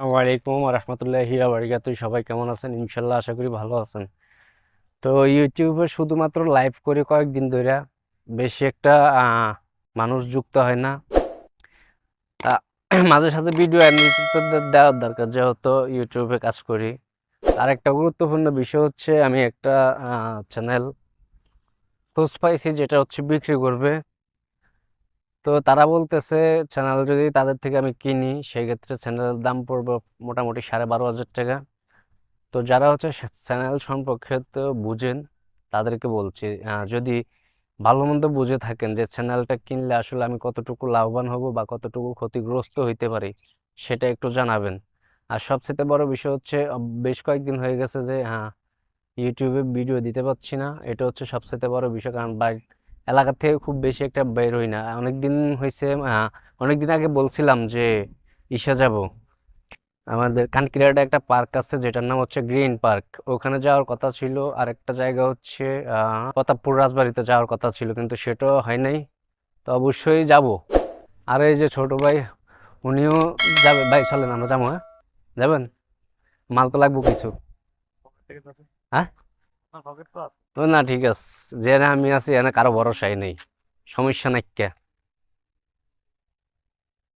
ওয়ালাইকুম রহমতুল্লাহি বারিকাতু সবাই কেমন আছেন? ইনশাল্লাহ আশা করি ভালো আছেন। তো ইউটিউবে শুধুমাত্র লাইভ করে কয়েকদিন ধরে বেশি একটা মানুষ যুক্ত হয় না। মাঝে সাঝে ভিডিও দেওয়ার দরকার যেহেতু ইউটিউবে কাজ করি। আর একটা গুরুত্বপূর্ণ বিষয় হচ্ছে আমি একটা চ্যানেল খোঁজ পাইছি যেটা হচ্ছে বিক্রি করবে। তো তারা বলতেছে চ্যানেল যদি তাদের থেকে আমি কিনি সেই ক্ষেত্রে চ্যানেলের দাম পড়বে মোটামুটি সাড়ে বারো হাজার টাকা। তো যারা হচ্ছে চ্যানেল সম্পর্কে তো বুঝেন, তাদেরকে বলছি যদি ভালো মন্দ বুঝে থাকেন যে চ্যানেলটা কিনলে আসলে আমি কতটুকু লাভবান হব বা কতটুকু ক্ষতিগ্রস্ত হইতে পারি, সেটা একটু জানাবেন। আর সবচেয়ে বড় বিষয় হচ্ছে বেশ কয়েকদিন হয়ে গেছে যে হ্যাঁ ইউটিউবে ভিডিও দিতে পারছি না। এটা হচ্ছে সবচেয়ে বড় বিষয়, কারণ বাইর এলাকা থেকে খুব বেশি একটা বের হই না। অনেকদিন হয়েছে অনেকদিন আগে বলছিলাম যে ইসে যাব। আমাদের কানকিরাটে একটা পার্ক আছে যেটার নাম হচ্ছে গ্রিন পার্ক। ওখানে যাওয়ার কথা ছিল। আর একটা জায়গা হচ্ছে প্রতাপপুর রাজবাড়িতে যাওয়ার কথা ছিল কিন্তু সেটাও হয় নাই। তো অবশ্যই যাব। আর এই যে ছোট ভাই উনিও যাবে। ভাই চলেন আমরা যাব হ্যাঁ? যাবেন? মাল তো লাগবো কিছু। হ্যাঁ? তো না ঠিক আছে। যে আমি আছি এনে কারও ভরসাই নেই। সমস্যা নাই